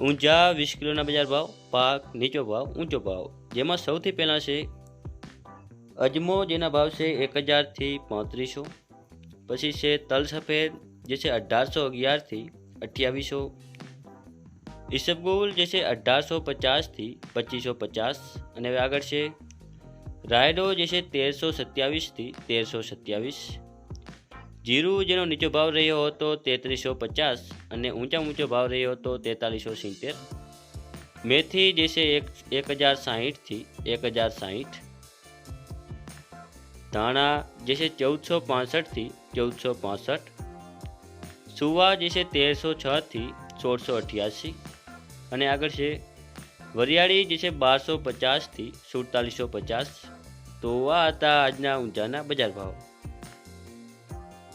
ઊંઝા વીસ કિલોના બજાર ભાવ, પાક નીચો ભાવ, ઊંચો ભાવ. જેમાં સૌથી પહેલાં છે અજમો, જેના ભાવ છે એક હજારથી પાંત્રીસો. પછી છે તલ સફેદ, જે છે અઢારસો અગિયારથી અઠ્યાવીસો. ઈસબગુલ જે છે અઢારસો પચાસથી પચીસો પચાસ. અને હવે આગળ છે રાયડો, જે છે તેરસો સત્યાવીસથી તેરસો સત્યાવીસ. જીરું જેનો નીચો ભાવ રહ્યો હતો તેત્રીસો પચાસ અને ઊંચા ઊંચો ભાવ રહ્યો હતો તેતાલીસો સિત્તેર મેથી જે છે એક એક હજાર સાહીઠથી એક હજાર સાહીઠ. ધાણા જે છે ચૌદસો પાસઠથી ચૌદસો પાસઠ. સુવા જે છે તેરસો છથી સોળસો અઠ્યાસી. અને આગળ છે વરિયાળી જે છે બારસો પચાસથી સુડતાલીસો પચાસ. તો આ હતા આજના ઊંચાના બજાર ભાવ.